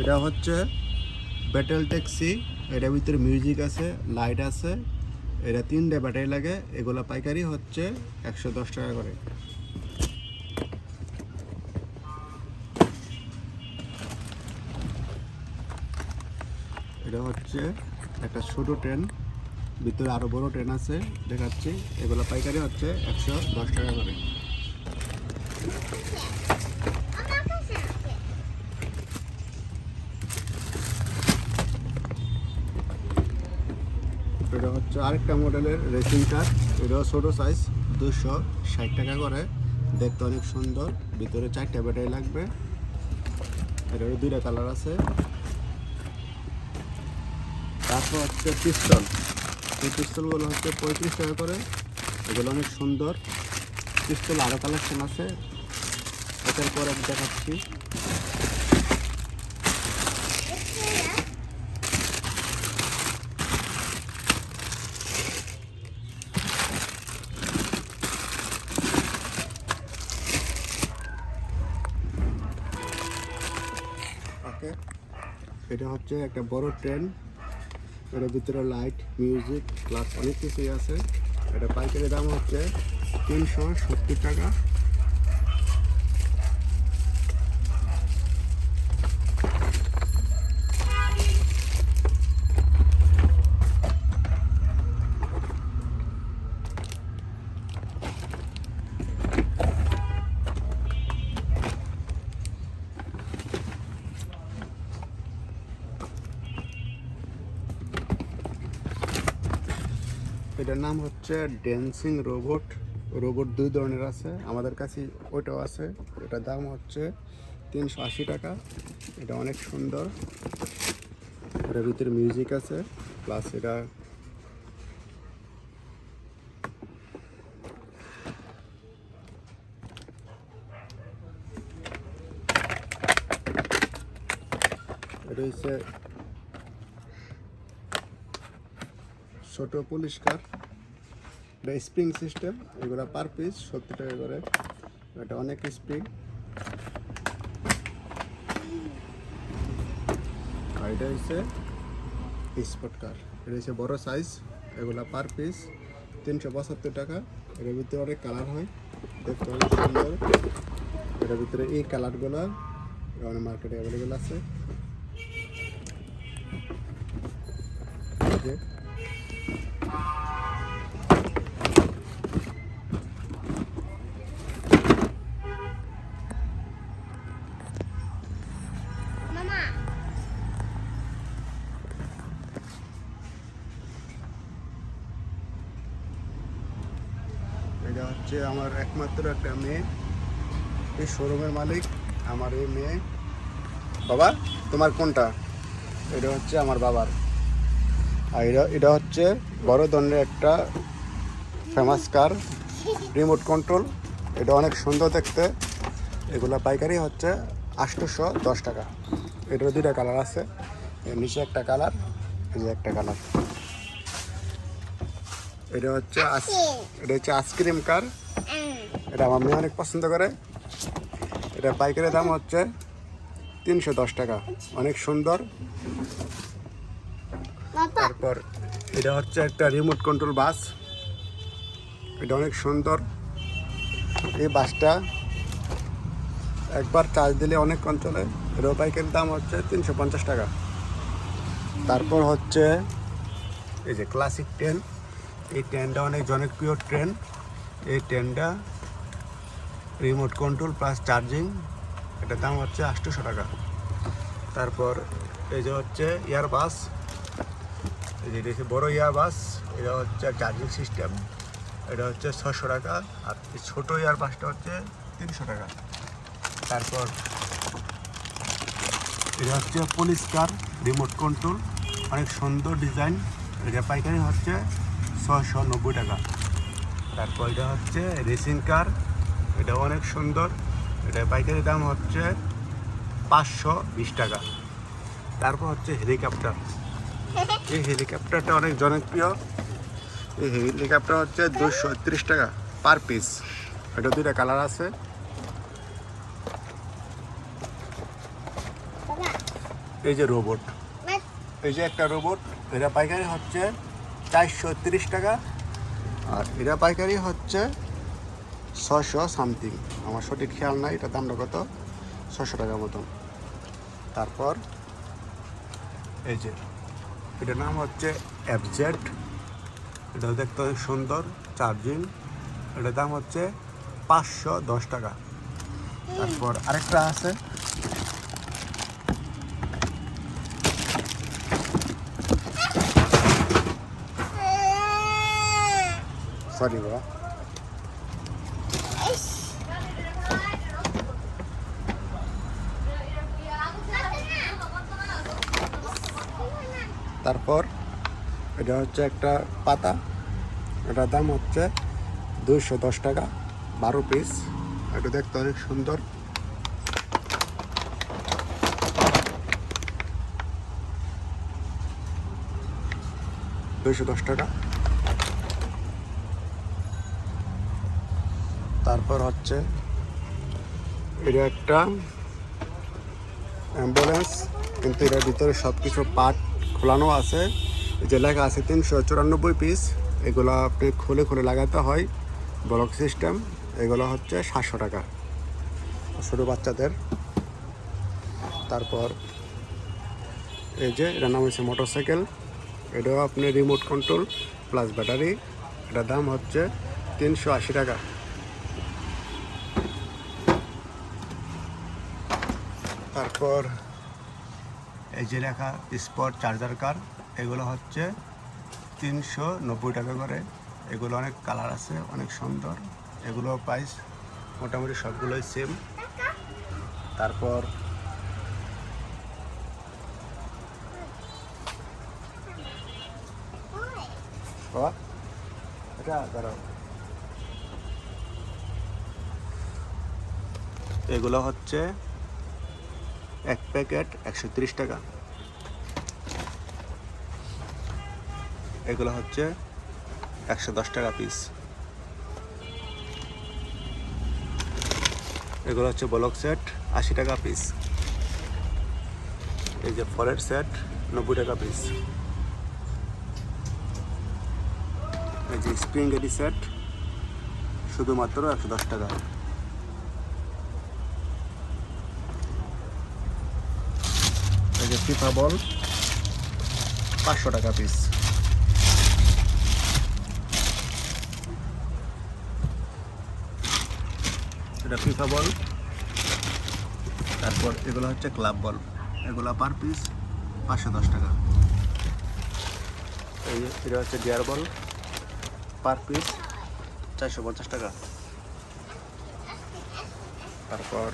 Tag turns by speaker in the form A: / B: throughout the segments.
A: এটা হচ্ছে battle taxi এটার ভিতরে মিউজিক আছে লাইট আছে। এটা তিনটে ব্যাটারি লাগে। এগুলো পাইকারি হচ্ছে একশো দশ টাকা করে। এটা হচ্ছে একটা ছোট ট্রেন ভিতরে আরও বড় ট্রেন আছে, দেখাচ্ছি। এগুলো পাইকারি হচ্ছে একশো দশ টাকা করে। এটা হচ্ছে আরেকটা মডেলের রেসিং কার এটাও ছোটো সাইজ দুশো ষাট টাকা করে। দেখতে অনেক সুন্দর। ভিতরে চারটা ব্যাটারি লাগবে। এটারও দুইটা কালার আছে। তারপর হচ্ছে পিস্তল এই পিস্তলগুলো হচ্ছে পঁয়ত্রিশ টাকা করে। এগুলো অনেক সুন্দর। পিস্তল আরও কালেকশন আছে। এটার পর এক দেখাচ্ছি। ওকে এটা হচ্ছে একটা বড় ট্রেন। এটার ভিতরে লাইট, মিউজিক প্লাস অনেক কিছুই আছে। এটা পাইকারি দাম হচ্ছে তিনশো সত্তর টাকা। এটার নাম হচ্ছে ড্যান্সিং রোবট। রোবট দুই ধরনের আছে, আমাদের কাছে ওইটাও আছে। এটার দাম হচ্ছে তিনশো আশি টাকা। এটা অনেক সুন্দর। এটার ভিতরে মিউজিক আছে, প্লাস এটা এটা হচ্ছে ছোট পুলিশ কার এটা স্প্রিং সিস্টেম, এগুলো পার পিস, সত্তর টাকা করে। এটা অনেক স্প্রিং। আর এটা হচ্ছে স্পট কার। এটা হচ্ছে বড় সাইজ এগুলো পার পিস, তিনশো পঁচাত্তর টাকা। এটার ভিতরে অনেক কালার হয়, দেখতে অনেক সুন্দর। এটার ভিতরে এই কালারগুলো অনেক মার্কেটে অ্যাভেলেবেল আছে। এটা হচ্ছে আমার একমাত্র একটা মেয়ে। এই শোরুমের মালিক আমার এই মেয়ে। বাবা, তোমার কোনটা? এটা হচ্ছে আমার বাবার। আর এটা এটা হচ্ছে বড় ধরনের একটা ফেমাস কার রিমোট কন্ট্রোল এটা অনেক সুন্দর দেখতে। এগুলো পাইকারি হচ্ছে আটশোশো দশ টাকা। এটার দুইটা কালার আছে। নিচে একটা কালার এই যে একটা কালার এটা হচ্ছে এটা হচ্ছে আইসক্রিম কার? এটা আমার মেয়ে অনেক পছন্দ করে। এটা পাইকারি দাম হচ্ছে তিনশো দশ টাকা। অনেক সুন্দর। তারপর এটা হচ্ছে একটা রিমোট কন্ট্রোল বাস এটা অনেক সুন্দর। এই বাসটা একবার চার্জ দিলে অনেকক্ষণ চলে। এটাও পাইকারি দাম হচ্ছে তিনশো পঞ্চাশ টাকা। তারপর হচ্ছে এই যে ক্লাসিক ট্রেন এই ট্রেনটা অনেক জনপ্রিয় ট্রেন। এই ট্রেনটা রিমোট কন্ট্রোল প্লাস চার্জিং এটার দাম হচ্ছে আটশোশো টাকা। তারপর এই যে হচ্ছে এয়ার বাস এই যে হচ্ছে বড় ইয়ার বাস এটা হচ্ছে চার্জিং সিস্টেম এটা হচ্ছে ছশো টাকা। আর ছোটো ইয়ার বাসটা হচ্ছে তিনশো টাকা। তারপর এটা হচ্ছে পুলিশ কার রিমোট কন্ট্রোল অনেক সুন্দর ডিজাইন এটা পাইকারি হচ্ছে ছশো নব্বই টাকা। তারপর এটা হচ্ছে রেসিং কার, এটা অনেক সুন্দর। এটা পাইকারি দাম হচ্ছে পাঁচশো বিশ টাকা। তারপর হচ্ছে হেলিকপ্টার। এই হেলিকপ্টারটা অনেক জনপ্রিয়। এই হেলিকপ্টার হচ্ছে দুশো ত্রিশ টাকা পার পিস। এটা দুইটা কালার আছে। এই যে রোবট। এই যে একটা রোবট, এটা পাইকারি হচ্ছে চারশো তিরিশ টাকা। আর এটা পাইকারি হচ্ছে ছশো সামথিং। আমার সঠিক খেয়াল নাই, এটা দামটা কত? ছশো টাকার মতন। তারপর এই যে, এটার নাম হচ্ছে অ্যাবজেট এটা দেখতে অনেক সুন্দর, চার্জিং। এটার দাম হচ্ছে পাঁচশো দশ টাকা। তারপর আরেকটা আছে সরি বাবা তারপর এটা হচ্ছে একটা পাতা। এটার দাম হচ্ছে দুইশো দশ টাকা, বারো পিস এটা দেখতে অনেক সুন্দর। দুইশো দশ টাকা। তারপর হচ্ছে এটা একটা অ্যাম্বুলেন্স, কিন্তু এটার ভিতরে সব কিছু পার্ট খোলানো আছে। যে লেখা আছে তিনশো চুরানব্বই পিস, এগুলো আপনি খুলে খুলে লাগাতে হয় ব্লক সিস্টেম। এগুলো হচ্ছে সাতশো টাকা ছোটো বাচ্চাদের। তারপর এই যে এটার নাম হচ্ছে মোটরসাইকেল। এটাও আপনি রিমোট কন্ট্রোল প্লাস ব্যাটারি। এটার দাম হচ্ছে তিনশো আশি টাকা। তারপর এই যে লেখা স্পট চার্জার কার এগুলো হচ্ছে তিনশো নব্বই টাকা করে। এগুলো অনেক কালার আছে, অনেক সুন্দর। এগুলো প্রাইস মোটামুটি সবগুলোই সেম তারপর এটা এগুলো হচ্ছে প্যাকেট একশো টাকা। এগুলো হচ্ছে একশো দশ টাকা পিস এগুলো হচ্ছে ব্লক সেট আশি টাকা পিস এই যে ফলের সেট নব্বই টাকা পিস এই যে স্প্রিং এডি সেট শুধুমাত্র একশো দশ টাকা। যে ফিফা বল পাঁচশো টাকা পিস এটা ফিফা বল তারপর এগুলো হচ্ছে ক্লাব বল এগুলো পার পিস পাঁচশো দশ টাকা। এই এটা হচ্ছে ডিয়ার বল পার পিস চারশো পঞ্চাশ টাকা। তারপর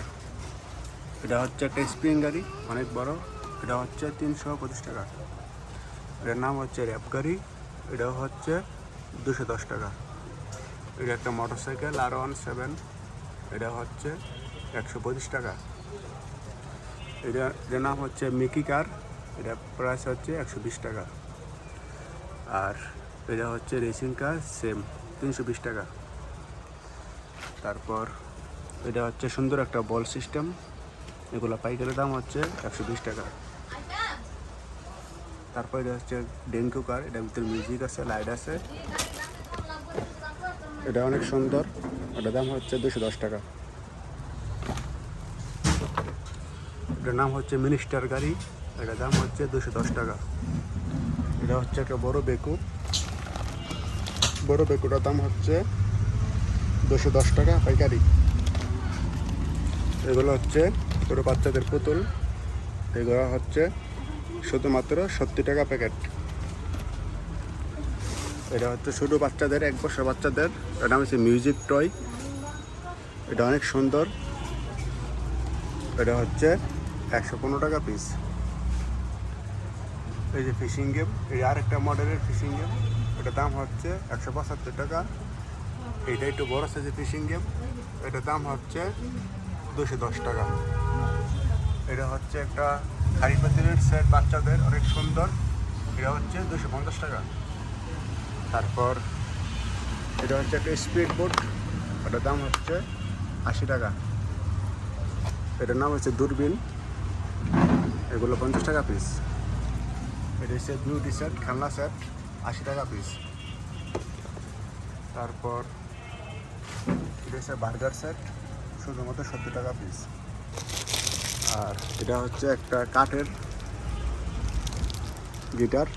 A: এটা হচ্ছে একটা স্প্রিং গাড়ি, অনেক বড়। এটা হচ্ছে তিনশো পঁচিশ টাকা। এটার নাম হচ্ছে র্যাপ গাড়ি এটাও হচ্ছে দুশো দশ টাকা। এটা একটা মোটর সাইকেল আর ওয়ান সেভেন, এটা হচ্ছে একশো পঁচিশ টাকা। এটা, এটার নাম হচ্ছে মিকি কার, এটা প্রাইস হচ্ছে একশো বিশ টাকা। আর এটা হচ্ছে রেসিং কার, সেম, তিনশো বিশ টাকা। তারপর এটা হচ্ছে সুন্দর একটা বল সিস্টেম, এগুলো পাইকারি দাম হচ্ছে একশো বিশ টাকা। তারপর এটা হচ্ছে ডেঙ্কু কার এটার ভিতরে মিউজিক আছে লাইট আছে। এটা অনেক সুন্দর এটার দাম হচ্ছে দুশো দশ টাকা। এটার নাম হচ্ছে মিনিস্টার গাড়ি, এটার দাম হচ্ছে দুশো দশ টাকা। এটা হচ্ছে একটা বড় বেকু। বড় বেকুটার দাম হচ্ছে দুশো দশ টাকা পাইকারি। এগুলো হচ্ছে ছোটো বাচ্চাদের পুতুল। এগুলো হচ্ছে শুধুমাত্র সত্তর টাকা প্যাকেট এটা হচ্ছে ছোটো বাচ্চাদের, এক বছর বাচ্চাদের। এটা হচ্ছে মিউজিক টয় এটা অনেক সুন্দর। এটা হচ্ছে একশো পনেরো টাকা পিস এই যে ফিশিং গেম এই আরেকটা মডেলের ফিশিং গেম এটার দাম হচ্ছে একশো পঁচাত্তর টাকা। এইটা একটু বড় সাইজের ফিশিং গেম এটার দাম হচ্ছে দুশো দশ টাকা। এটা হচ্ছে একটা হাড়ি পাতিলের সেট বাচ্চাদের অনেক সুন্দর। এটা হচ্ছে দুশো পঞ্চাশ টাকা। তারপর এটা হচ্ছে একটা স্পিড বোট ওটার দাম হচ্ছে আশি টাকা। এটার নাম হচ্ছে দূরবীন। এগুলো পঞ্চাশ টাকা পিস এটা হচ্ছে বিউটি সেট খেলনা সেট আশি টাকা পিস তারপর এটা হচ্ছে বার্গার সেট শুধুমাত্র সত্তর টাকা পিস আর এটা হচ্ছে একটা কাঠের গিটার।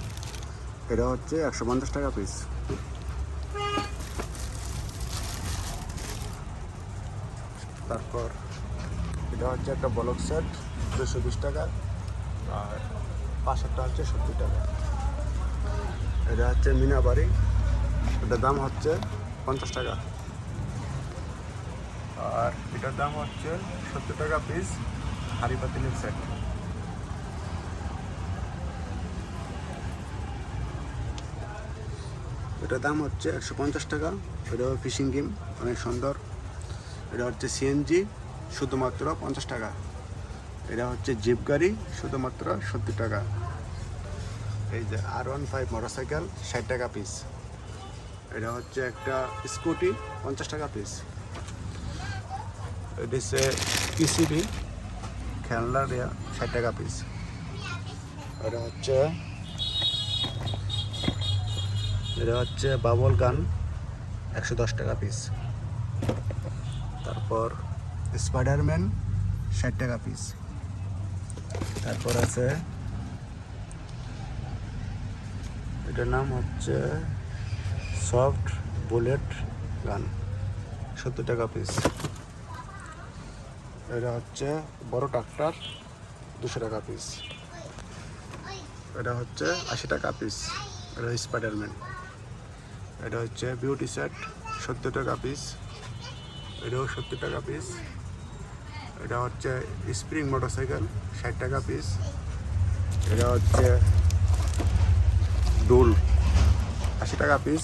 A: এটা হচ্ছে একশো পঞ্চাশ টাকা পিস তারপর এটা হচ্ছে একটা বলক সেট দুশো বিশ টাকা। আর পাশেরটা হচ্ছে সত্তর টাকা। এটা হচ্ছে মিনাবাড়ি। এটার দাম হচ্ছে পঞ্চাশ টাকা। আর এটার দাম হচ্ছে সত্তর টাকা পিস হাড়ি সেট এটার দাম হচ্ছে একশো পঞ্চাশ টাকা। এটা ফিশিং গেম অনেক সুন্দর। এটা হচ্ছে সিএনজি শুধুমাত্র পঞ্চাশ টাকা। এটা হচ্ছে জিপ গাড়ি, শুধুমাত্র সত্তর টাকা। এই যে আর ওয়ান ফাইভ মোটরসাইকেল ষাট টাকা পিস এটা হচ্ছে একটা স্কুটি পঞ্চাশ টাকা পিস এটা হচ্ছে পিসিবি খেলনা দেয়া, ষাট টাকা পিস এটা হচ্ছে এটা হচ্ছে বাবল গান, একশো দশ টাকা পিস তারপর স্পাইডারম্যান ষাট টাকা পিস তারপর আছে, এটার নাম হচ্ছে সফট বুলেট গান, সত্তর টাকা পিস এটা হচ্ছে বড় ট্রাক্টর, দুশো টাকা পিস এটা হচ্ছে আশি টাকা পিস এটা স্পাইডারম্যান এটা হচ্ছে বিউটি সেট সত্তর টাকা পিস এটাও সত্তর টাকা পিস এটা হচ্ছে স্প্রিং মোটরসাইকেল ষাট টাকা পিস এটা হচ্ছে ডুল আশি টাকা পিস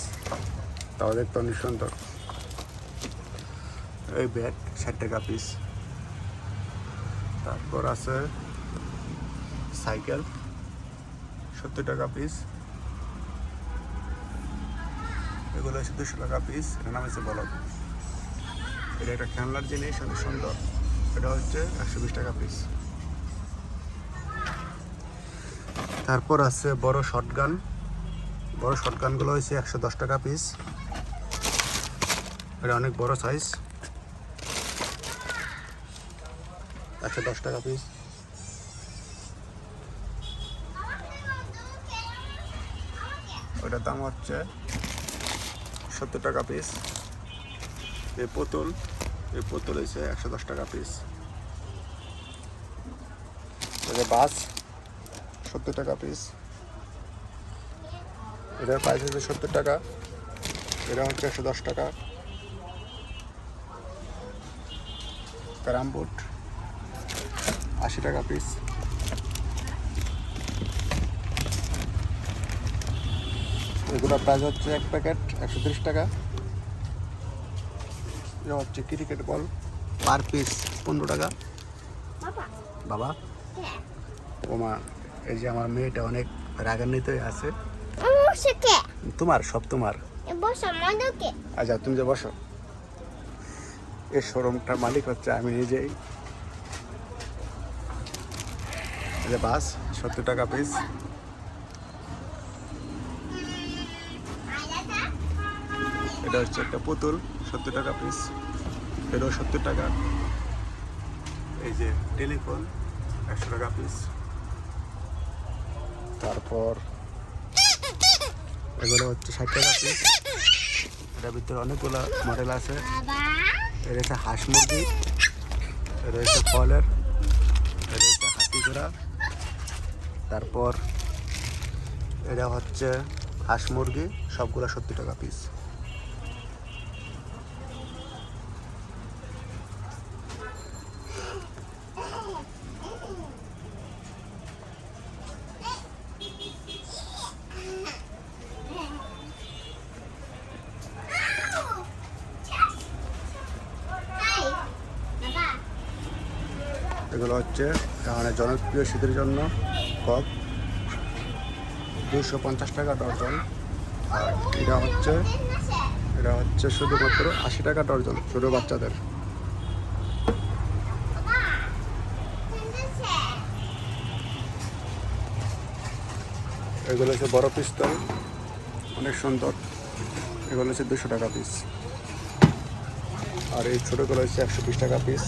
A: তাও দেখতে অনেক এই ব্যাট ষাট টাকা পিস তারপর আছে সাইকেল, সত্তর টাকা পিস এগুলো হচ্ছে দুশো টাকা পিস এর নাম হচ্ছে বলক এটা একটা খেলনার জিনিস, অনেক সুন্দর। এটা হচ্ছে একশো বিশ টাকা পিস তারপর আছে বড় শটগান বড় শটগানগুলো হচ্ছে একশো দশ টাকা পিস এটা অনেক বড় সাইজ একশো দশ টাকা পিস ওটার দাম হচ্ছে সত্তর টাকা পিস এই পুতুল এই পুতুল হয়েছে একশো দশ টাকা পিস এটা বাস, সত্তর টাকা পিস এটার প্রাইস হচ্ছে সত্তর টাকা। এটা হচ্ছে একশো দশ টাকা। Carrom board. আশি টাকা পিস এগুলোর প্রাইস হচ্ছে এক প্যাকেট একশো তিরিশ টাকা। এটা হচ্ছে ক্রিকেট বল পার পিস পনেরো টাকা।
B: বাবা। হ্যাঁ।
A: ওমা এই যে আমার মেয়েটা অনেক রাগান্বিত আছে। তোমার সব তোমার। আচ্ছা তুমি যে বসো। এই শোরুমটার মালিক হচ্ছে আমি নিজেই এই যে বাস, সত্তর টাকা পিস এটা হচ্ছে একটা পুতুল, সত্তর টাকা পিস এটাও সত্তর টাকা। এই যে টেলিফোন, একশো টাকা পিস তারপর এগুলো হচ্ছে ষাট টাকা পিস এটার ভিতরে অনেকগুলো মডেল আছে। এটা হচ্ছে হাঁস মুরগি। এটা হচ্ছে ফলের। এটা হচ্ছে হাতি ঘোড়া। তারপর এটা হচ্ছে হাঁস মুরগি সবগুলো সত্তর টাকা পিস এগুলো হচ্ছে জনপ্রিয় শীতের জন্য। দুশো পঞ্চাশ টাকা ডর্জন। আর এটা হচ্ছে এটা হচ্ছে শুধুমাত্র আশি টাকা ডর্জন ছোটো বাচ্চাদের। এগুলো হচ্ছে বড় পিস্তল, অনেক সুন্দর। এগুলো হচ্ছে দুশো টাকা পিস আর এই ছোটোগুলো হচ্ছে একশো বিশ টাকা পিস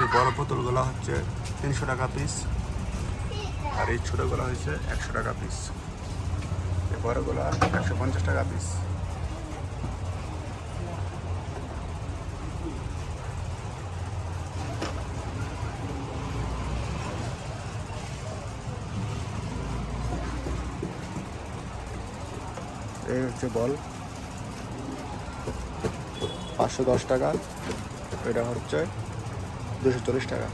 A: এই বড় বোতলগুলো হচ্ছে তিনশো টাকা পিস আর এই ছোটোগুলো হয়েছে একশো টাকা পিস এই বড়গুলো একশো পঞ্চাশ টাকা পিস এই হচ্ছে বল। পাঁচশো দশ টাকা। এটা হচ্ছে দুশো চল্লিশ টাকা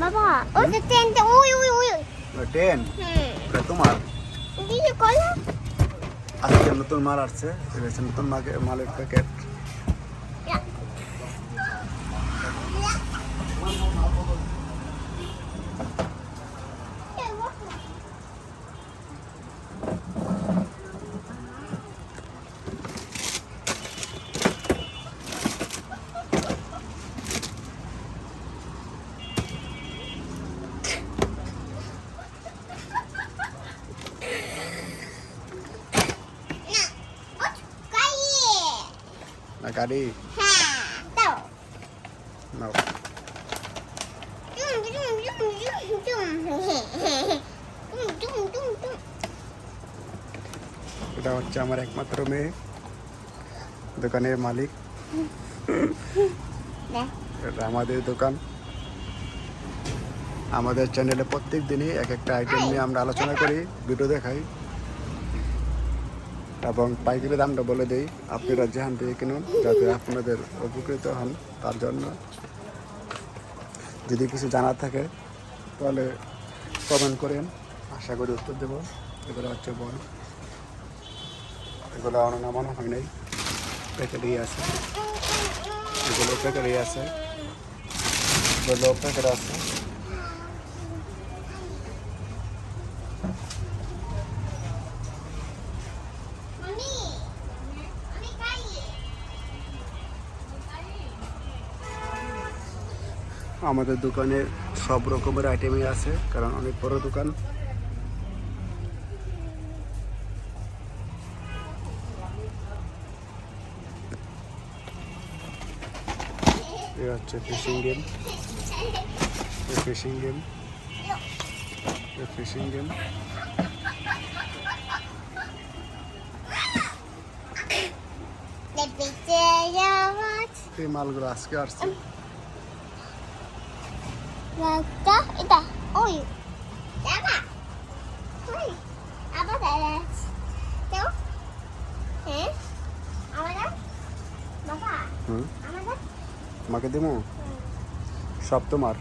B: বাবা ওই যে ট্রেনটা ওই ওই ওই ওই
A: টেন
B: হুম
A: এটা তোমার আজকে নতুন মাল আসছে নতুন মাকে মালের প্যাকেট
B: রে
A: এটা হচ্ছে আমার একমাত্র মেয়ে দোকানের মালিক। এটা আমাদের দোকান। আমাদের চ্যানেলে প্রত্যেক দিনই এক একটা আইটেম নিয়ে আমরা আলোচনা করি ভিডিও দেখাই। এবং পাইকারি দামটা বলে দেই, আপনারা যেখান থেকে কিনুন, যাতে আপনাদের উপকৃত হন, তার জন্য। যদি কিছু জানার থাকে, তাহলে কমেন্ট করেন, আশা করি উত্তর দেবো। এগুলো হচ্ছে বল। এগুলো নামানো হয় নাই। প্যাকেটেই আছে। এগুলো প্যাকেটেই আছে। এগুলো প্যাকেট আছে। আমাদের দোকানে সব রকমের আইটেমই আছে কারণ অনেক বড় দোকান। এ হচ্ছে fishing game fishing game fishing game এই মালগুলো আজকে আসছে।
B: রাখটা এটা ওই দেখা ওই আবার দেখা তো হ্যাঁ আমাদের বাবা
A: হুম
B: আমাদের
A: আমাকে দেবো সব তোমার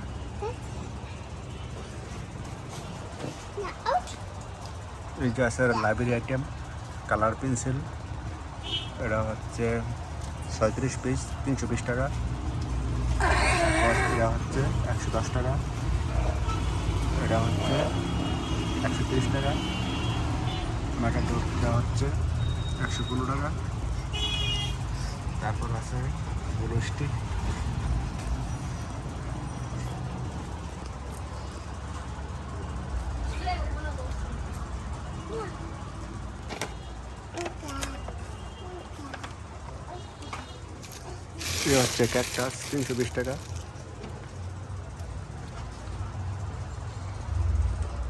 A: এই যে আছে লাইব্রেরি আইটেম কালার পেন্সিল এটা হচ্ছে ছয়ত্রিশ পিস তিনশো বিশ টাকা। এটা হচ্ছে একশো দশ টাকা। এটা হচ্ছে একশো তিরিশ টাকা। ম্যাকাডোর এটা হচ্ছে একশো পনেরো টাকা। তারপর আছে ব্লু হচ্ছে ক্যাকটাস, তিনশো বিশ টাকা।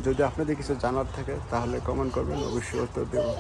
A: যদি আপনাদের কিছু জানার থাকে তাহলে কমেন্ট করবেন অবশ্যই উত্তর দেবো।